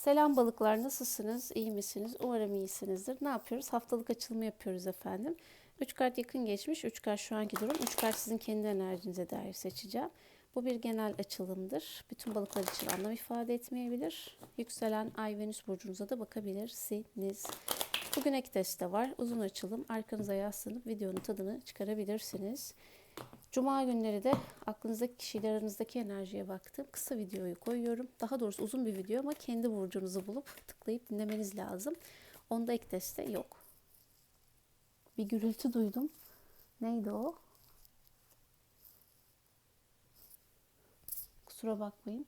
Selam balıklar nasılsınız? İyi misiniz? Umarım iyisinizdir. Ne yapıyoruz? Haftalık açılımı yapıyoruz efendim. 3 kart yakın geçmiş. 3 kart şu anki durum. 3 kart sizin kendi enerjinize dair seçeceğim. Bu bir genel açılımdır. Bütün balıklar için anlam ifade etmeyebilir. Yükselen Ay Venüs burcunuza da bakabilirsiniz. Bugün ek teste var. Uzun açılım. Arkanıza yaslanıp videonun tadını çıkarabilirsiniz. Cuma günleri de aklınızdaki kişiyle aranızdaki enerjiye baktım. Kısa videoyu koyuyorum. Daha doğrusu uzun bir video ama kendi burcunuzu bulup tıklayıp dinlemeniz lazım. Onda ek teste yok. Bir gürültü duydum. Neydi o? Kusura bakmayın.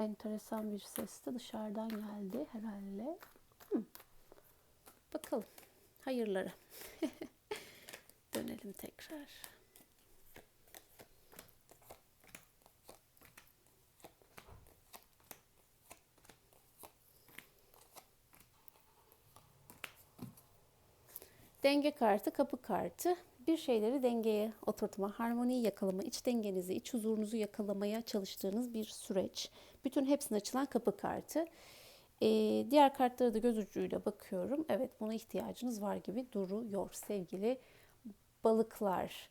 Enteresan bir ses de dışarıdan geldi herhalde. Hı. Bakalım. Hayırları. Dönelim tekrar. Denge kartı, kapı kartı. Bir şeyleri dengeye oturtma, harmoniyi yakalama, iç dengenizi, iç huzurunuzu yakalamaya çalıştığınız bir süreç. Bütün hepsine açılan kapı kartı. Ee, diğer kartlara da göz ucuyla bakıyorum. Evet buna ihtiyacınız var gibi duruyor sevgili balıklar.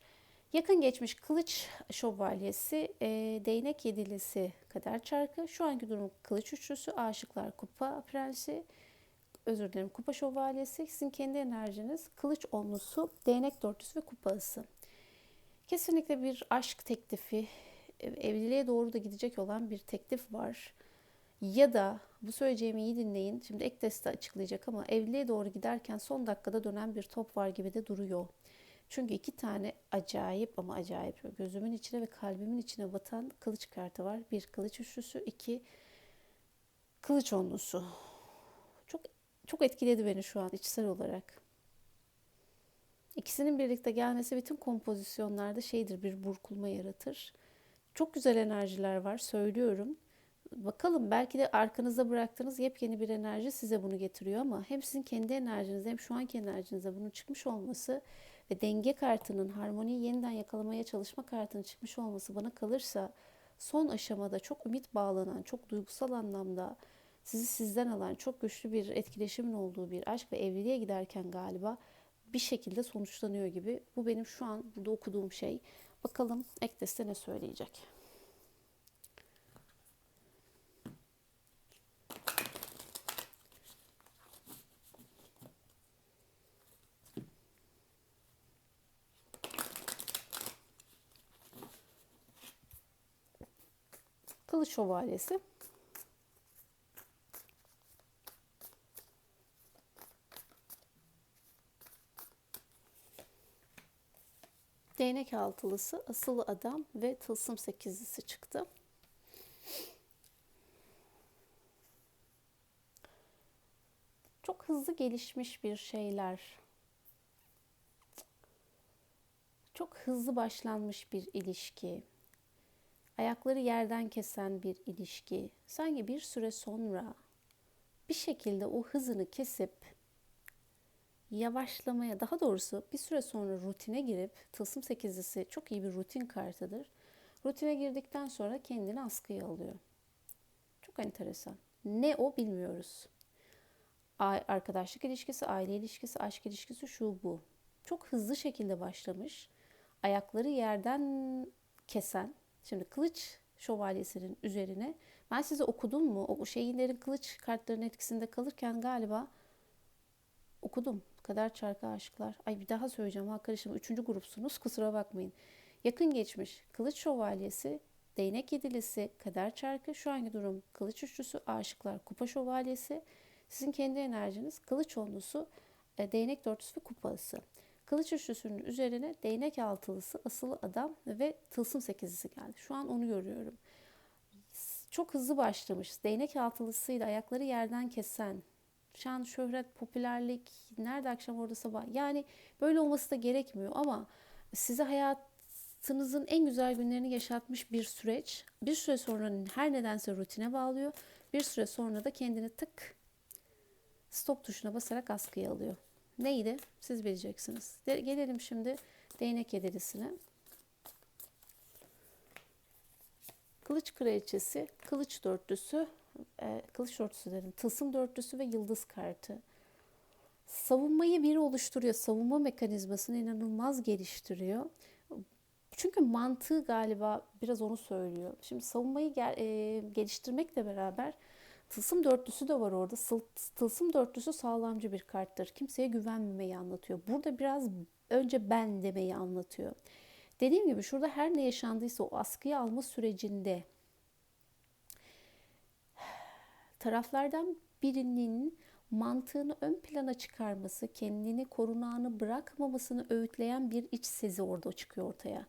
Yakın geçmiş kılıç şövalyesi, e, değnek yedilisi kader çarkı, şu anki durum kılıç üçlüsü, aşıklar kupa prensi, özür dilerim kupa şövalyesi, sizin kendi enerjiniz, kılıç onlusu, değnek dörtlüsü ve kupası. Kesinlikle bir aşk teklifi, evliliğe doğru da gidecek olan bir teklif var. Ya da bu söyleyeceğimi iyi dinleyin. Şimdi ek testi açıklayacak ama evliliğe doğru giderken son dakikada dönen bir top var gibi de duruyor. Çünkü iki tane acayip ama acayip gözümün içine ve kalbimin içine batan kılıç kartı var. Bir kılıç üçlüsü, iki kılıç onlusu. Çok etkiledi beni şu an içsel olarak. İkisinin birlikte gelmesi bütün kompozisyonlarda şeydir bir burkulma yaratır. Çok güzel enerjiler var söylüyorum. Bakalım belki de arkanızda bıraktığınız yepyeni bir enerji size bunu getiriyor ama hem sizin kendi enerjiniz hem şu anki enerjinize bunun çıkmış olması ve denge kartının harmoniyi yeniden yakalamaya çalışma kartının çıkmış olması bana kalırsa son aşamada çok ümit bağlanan, çok duygusal anlamda sizi sizden alan çok güçlü bir etkileşimin olduğu bir aşk ve evliliğe giderken galiba bir şekilde sonuçlanıyor gibi. Bu benim şu an burada okuduğum şey. Bakalım Ekdes'te ne söyleyecek. Kılıç Şövalyesi. Değnek altılısı, asılı adam ve tılsım sekizlisi çıktı. Çok hızlı gelişmiş bir şeyler. Çok hızlı başlanmış bir ilişki. Ayakları yerden kesen bir ilişki. Sanki bir süre sonra bir şekilde o hızını kesip yavaşlamaya, daha doğrusu bir süre sonra rutine girip Tılsım sekizlisi çok iyi bir rutin kartıdır. Rutine girdikten sonra kendini askıya alıyor. Çok enteresan. Ne o bilmiyoruz. Arkadaşlık ilişkisi, aile ilişkisi, aşk ilişkisi şu bu. Çok hızlı şekilde başlamış. Ayakları yerden kesen. Şimdi kılıç şövalyesinin üzerine ben size okudum mu? O şeylerin kılıç kartlarının etkisinde kalırken galiba okudum. Kader çarkı aşıklar. Ay bir daha söyleyeceğim arkadaşım. Üçüncü grupsunuz. Kusura bakmayın. Yakın geçmiş. Kılıç şövalyesi, değnek yedilisi, kader çarkı. Şu anki durum kılıç üçlüsü, aşıklar, kupa şövalyesi. Sizin kendi enerjiniz kılıç onlusu, e, değnek dörtlüsü ve kupası. Kılıç üçlüsünün üzerine değnek altılısı, asılı adam ve tılsım sekizlisi geldi. Şu an onu görüyorum. Çok hızlı başlamış. Değnek altılısıyla ayakları yerden kesen, şan, şöhret, popülerlik, nerede akşam orada sabah. Yani böyle olması da gerekmiyor ama size hayatınızın en güzel günlerini yaşatmış bir süreç. Bir süre sonra her nedense rutine bağlıyor. Bir süre sonra da kendini tık stop tuşuna basarak askıya alıyor. Neydi? Siz bileceksiniz. De, gelelim şimdi değnek yedilisine. Kılıç kraliçesi, kılıç dörtlüsü, e, kılıç dörtlüsü dedim. Tılsım dörtlüsü ve yıldız kartı. Savunmayı biri oluşturuyor. Savunma mekanizmasını inanılmaz geliştiriyor. Çünkü mantığı galiba biraz onu söylüyor. Şimdi savunmayı gel, e, geliştirmekle beraber tılsım dörtlüsü de var orada. Sıl- Tılsım dörtlüsü sağlamcı bir karttır. Kimseye güvenmemeyi anlatıyor. Burada biraz önce ben demeyi anlatıyor. Dediğim gibi şurada her ne yaşandıysa o askıya alma sürecinde taraflardan birinin mantığını ön plana çıkarması, kendini korunağını bırakmamasını öğütleyen bir iç sezi orada çıkıyor ortaya.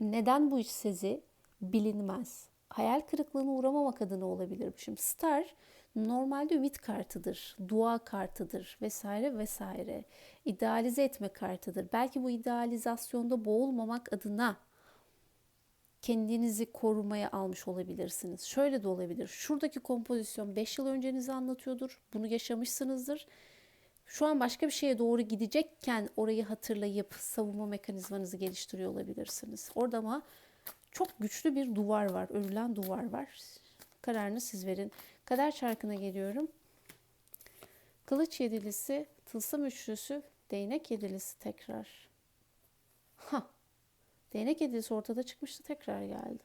Neden bu iç sezi bilinmez. Hayal kırıklığına uğramamak adına olabilir. Şimdi Star normalde ümit kartıdır, dua kartıdır vesaire vesaire. İdealize etme kartıdır. Belki bu idealizasyonda boğulmamak adına kendinizi korumaya almış olabilirsiniz. Şöyle de olabilir. Şuradaki kompozisyon 5 yıl öncenizi anlatıyordur. Bunu yaşamışsınızdır. Şu an başka bir şeye doğru gidecekken orayı hatırlayıp savunma mekanizmanızı geliştiriyor olabilirsiniz. Orada ama çok güçlü bir duvar var. Örülen duvar var. Kararını siz verin. Kader çarkına geliyorum. Kılıç yedilisi, tılsım üçlüsü, değnek yedilisi tekrar. Ha. Değnek yedilisi ortada çıkmıştı tekrar geldi.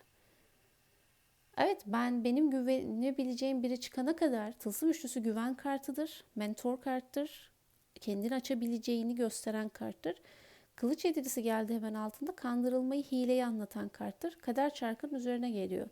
Evet ben benim güvenebileceğim biri çıkana kadar tılsım üçlüsü güven kartıdır. Mentor karttır. Kendini açabileceğini gösteren karttır. Kılıç yedilisi geldi hemen altında. Kandırılmayı, hileyi anlatan karttır. Kader çarkının üzerine geliyor.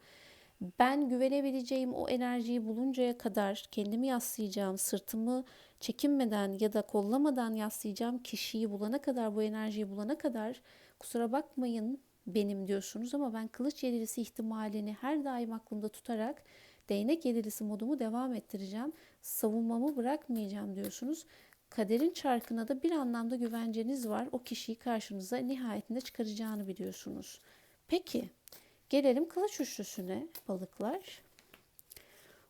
Ben güvenebileceğim o enerjiyi buluncaya kadar kendimi yaslayacağım, sırtımı çekinmeden ya da kollamadan yaslayacağım kişiyi bulana kadar, bu enerjiyi bulana kadar kusura bakmayın benim diyorsunuz ama ben kılıç yedilisi ihtimalini her daim aklımda tutarak değnek yedilisi modumu devam ettireceğim. Savunmamı bırakmayacağım diyorsunuz. Kaderin çarkına da bir anlamda güvenceniz var. O kişiyi karşınıza nihayetinde çıkaracağını biliyorsunuz. Peki gelelim kılıç üçlüsüne balıklar.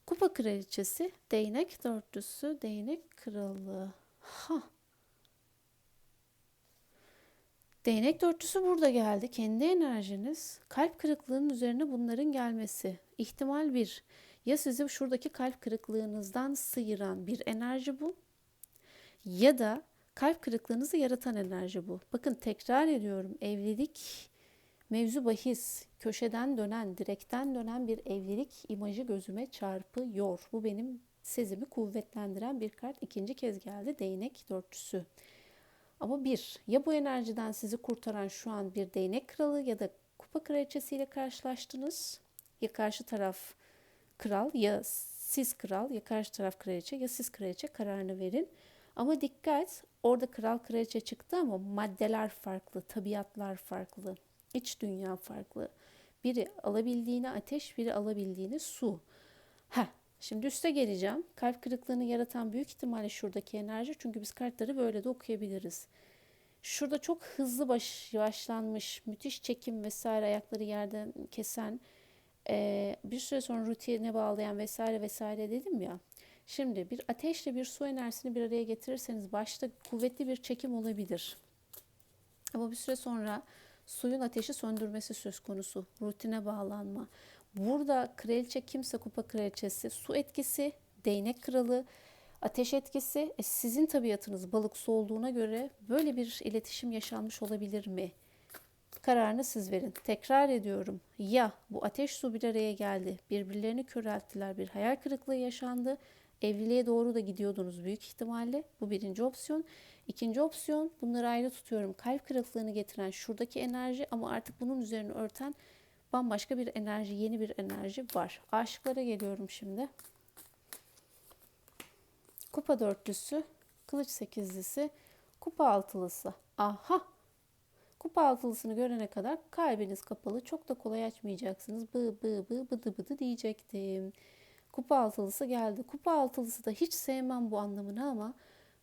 Kupa kraliçesi, değnek dörtlüsü, değnek kralı. Ha. Değnek dörtlüsü burada geldi. Kendi enerjiniz, kalp kırıklığının üzerine bunların gelmesi. İhtimal bir. Ya sizi şuradaki kalp kırıklığınızdan sıyıran bir enerji bu ya da kalp kırıklığınızı yaratan enerji bu. Bakın tekrar ediyorum evlilik mevzu bahis köşeden dönen, direkten dönen bir evlilik imajı gözüme çarpıyor. Bu benim sezimi kuvvetlendiren bir kart. ikinci kez geldi değnek dörtlüsü. Ama bir, ya bu enerjiden sizi kurtaran şu an bir değnek kralı ya da kupa kraliçesiyle karşılaştınız. Ya karşı taraf kral ya siz kral ya karşı taraf kraliçe ya siz kraliçe kararını verin. Ama dikkat orada kral kraliçe çıktı ama maddeler farklı, tabiatlar farklı, iç dünya farklı. Biri alabildiğini ateş, biri alabildiğini su. Ha, şimdi üste geleceğim. Kalp kırıklığını yaratan büyük ihtimalle şuradaki enerji. Çünkü biz kartları böyle de okuyabiliriz. Şurada çok hızlı baş, başlanmış, müthiş çekim vesaire ayakları yerden kesen, e, bir süre sonra rutine bağlayan vesaire vesaire dedim ya. Şimdi bir ateşle bir su enerjisini bir araya getirirseniz başta kuvvetli bir çekim olabilir. Ama bir süre sonra suyun ateşi söndürmesi söz konusu. Rutine bağlanma. Burada kraliçe kimse kupa kraliçesi. Su etkisi, değnek kralı, ateş etkisi. E sizin tabiatınız balık su olduğuna göre böyle bir iletişim yaşanmış olabilir mi? Kararını siz verin. Tekrar ediyorum. Ya bu ateş su bir araya geldi. Birbirlerini körelttiler. Bir hayal kırıklığı yaşandı Evliliğe doğru da gidiyordunuz büyük ihtimalle. Bu birinci opsiyon. İkinci opsiyon bunları ayrı tutuyorum. Kalp kırıklığını getiren şuradaki enerji ama artık bunun üzerine örten bambaşka bir enerji, yeni bir enerji var. Aşıklara geliyorum şimdi. Kupa dörtlüsü, kılıç sekizlisi, kupa altılısı. Aha! Kupa altılısını görene kadar kalbiniz kapalı. Çok da kolay açmayacaksınız. Bı bı bı bıdı bıdı diyecektim. Kupa altılısı geldi. Kupa altılısı da hiç sevmem bu anlamını ama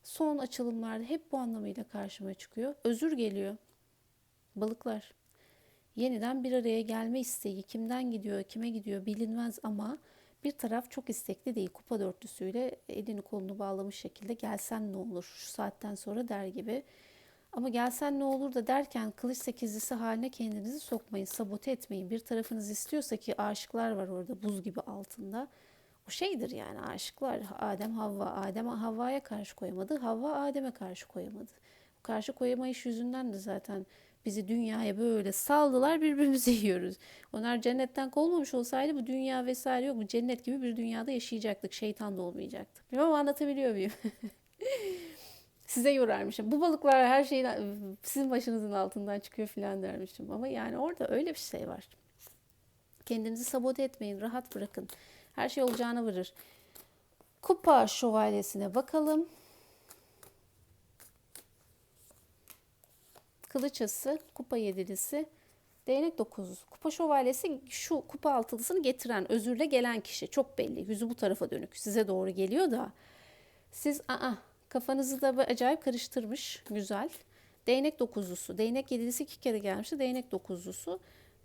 son açılımlarda hep bu anlamıyla karşıma çıkıyor. Özür geliyor. Balıklar. Yeniden bir araya gelme isteği kimden gidiyor, kime gidiyor bilinmez ama bir taraf çok istekli değil. Kupa dörtlüsüyle elini kolunu bağlamış şekilde gelsen ne olur şu saatten sonra der gibi. Ama gelsen ne olur da derken kılıç sekizlisi haline kendinizi sokmayın, sabote etmeyin. Bir tarafınız istiyorsa ki aşıklar var orada buz gibi altında Bu şeydir yani aşıklar. Adem Havva. Adem Havva'ya karşı koyamadı. Havva Adem'e karşı koyamadı. Karşı koyamayış yüzünden de zaten bizi dünyaya böyle saldılar birbirimizi yiyoruz. Onlar cennetten kovulmamış olsaydı bu dünya vesaire yok. Bu cennet gibi bir dünyada yaşayacaktık. Şeytan da olmayacaktı. Bilmem anlatabiliyor muyum? Size yorarmışım. Bu balıklar her şeyin sizin başınızın altından çıkıyor filan dermişim. Ama yani orada öyle bir şey var. Kendinizi sabote etmeyin. Rahat bırakın. Her şey olacağına varır. Kupa şövalyesine bakalım. Kılıçası, kupa yedilisi, değnek dokuzlusu. Kupa şövalyesi şu kupa altılısını getiren, özürle gelen kişi. Çok belli. Yüzü bu tarafa dönük. Size doğru geliyor da. Siz aa kafanızı da acayip karıştırmış. Güzel. Değnek dokuzlusu. Değnek yedilisi iki kere gelmişti. Değnek dokuzlusu.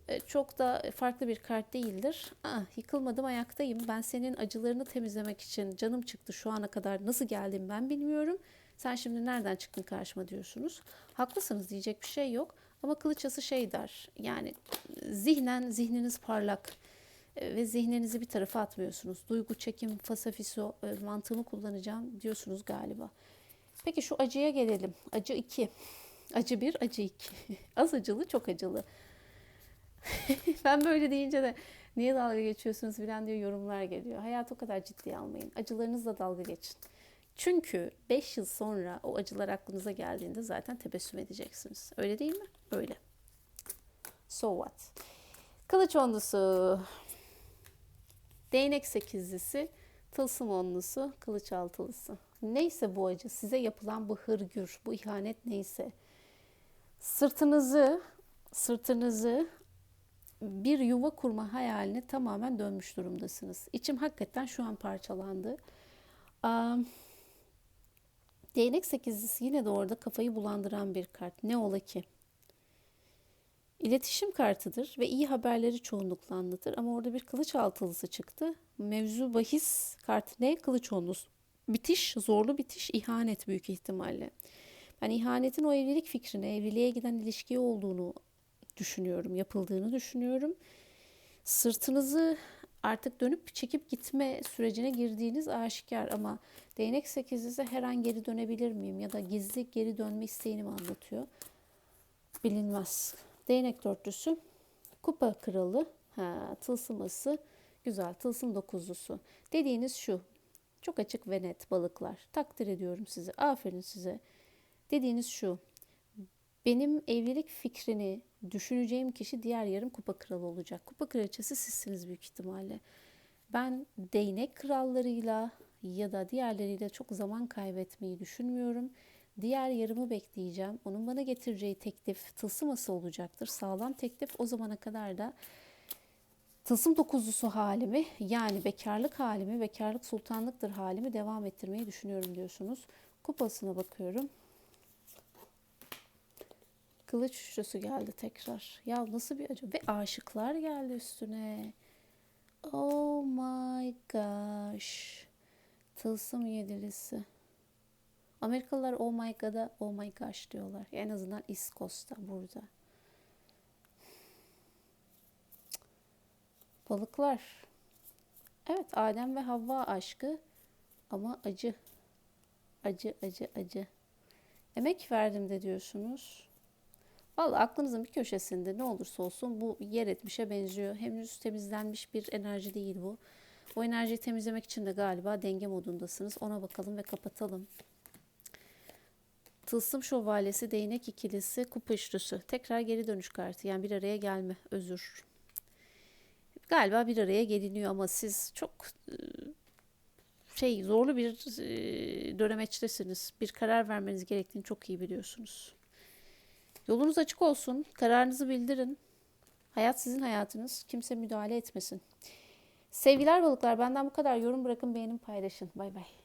E, çok da farklı bir kart değildir. Ah, yıkılmadım ayaktayım. Ben senin acılarını temizlemek için canım çıktı şu ana kadar. Nasıl geldim ben bilmiyorum. Sen şimdi nereden çıktın karşıma diyorsunuz. Haklısınız diyecek bir şey yok. Ama kılıçası şey der. Yani zihnen zihniniz parlak e, ve zihninizi bir tarafa atmıyorsunuz. Duygu, çekim, fasafiso e, mantığımı kullanacağım diyorsunuz galiba. Peki şu acıya gelelim. Acı 2. Acı 1, acı 2. Az acılı, çok acılı. ben böyle deyince de niye dalga geçiyorsunuz filan diyor yorumlar geliyor. Hayatı o kadar ciddiye almayın. Acılarınızla dalga geçin. Çünkü 5 yıl sonra o acılar aklınıza geldiğinde zaten tebessüm edeceksiniz. Öyle değil mi? Öyle. So what? Kılıç onlusu, değnek sekizlisi, tılsım onlusu, kılıç altılısı. Neyse bu acı, size yapılan bu hırgür, bu ihanet neyse. Sırtınızı, sırtınızı bir yuva kurma hayaline tamamen dönmüş durumdasınız. İçim hakikaten şu an parçalandı. Um, Değnek sekizlisi yine de orada kafayı bulandıran bir kart. Ne ola ki? İletişim kartıdır ve iyi haberleri çoğunlukla anlatır ama orada bir kılıç altılısı çıktı. Mevzu bahis kart ne? Kılıç onlusu. Bitiş, zorlu bitiş, ihanet büyük ihtimalle. Ben ihanetin o evlilik fikrine, evliliğe giden ilişki olduğunu düşünüyorum, yapıldığını düşünüyorum. Sırtınızı artık dönüp çekip gitme sürecine girdiğiniz aşikar ama değnek sekizlisi her an geri dönebilir miyim ya da gizli geri dönme isteğini mi anlatıyor? Bilinmez. Değnek dörtlüsü, kupa kralı, ha, tılsıması, güzel tılsım dokuzlusu. Dediğiniz şu, çok açık ve net balıklar. Takdir ediyorum sizi, aferin size. Dediğiniz şu, benim evlilik fikrini düşüneceğim kişi diğer yarım kupa kralı olacak. Kupa kraliçesi sizsiniz büyük ihtimalle. Ben değnek krallarıyla ya da diğerleriyle çok zaman kaybetmeyi düşünmüyorum. Diğer yarımı bekleyeceğim. Onun bana getireceği teklif tılsıması olacaktır. Sağlam teklif o zamana kadar da tılsım dokuzlusu halimi yani bekarlık halimi, bekarlık sultanlıktır halimi devam ettirmeyi düşünüyorum diyorsunuz. Kupasına bakıyorum. Kılıç üçlüsü geldi tekrar. Ya nasıl bir acı. Ve aşıklar geldi üstüne. Oh my gosh. Tılsım yedilisi. Amerikalılar oh my god'a oh my gosh diyorlar. En azından Coast'ta burada. Balıklar. Evet Adem ve Havva aşkı ama acı. Acı acı acı. Emek verdim de diyorsunuz. Valla aklınızın bir köşesinde ne olursa olsun bu yer etmişe benziyor. Henüz temizlenmiş bir enerji değil bu. O enerjiyi temizlemek için de galiba denge modundasınız. Ona bakalım ve kapatalım. Tılsım şövalyesi, değnek ikilisi, kupa üçlüsü. Tekrar geri dönüş kartı. Yani bir araya gelme, özür. Galiba bir araya geliniyor ama siz çok e, şey zorlu bir e, dönemeçtesiniz. Bir karar vermeniz gerektiğini çok iyi biliyorsunuz. Yolunuz açık olsun. Kararınızı bildirin. Hayat sizin hayatınız. Kimse müdahale etmesin. Sevgiler balıklar. Benden bu kadar. Yorum bırakın, beğenin, paylaşın. Bay bay.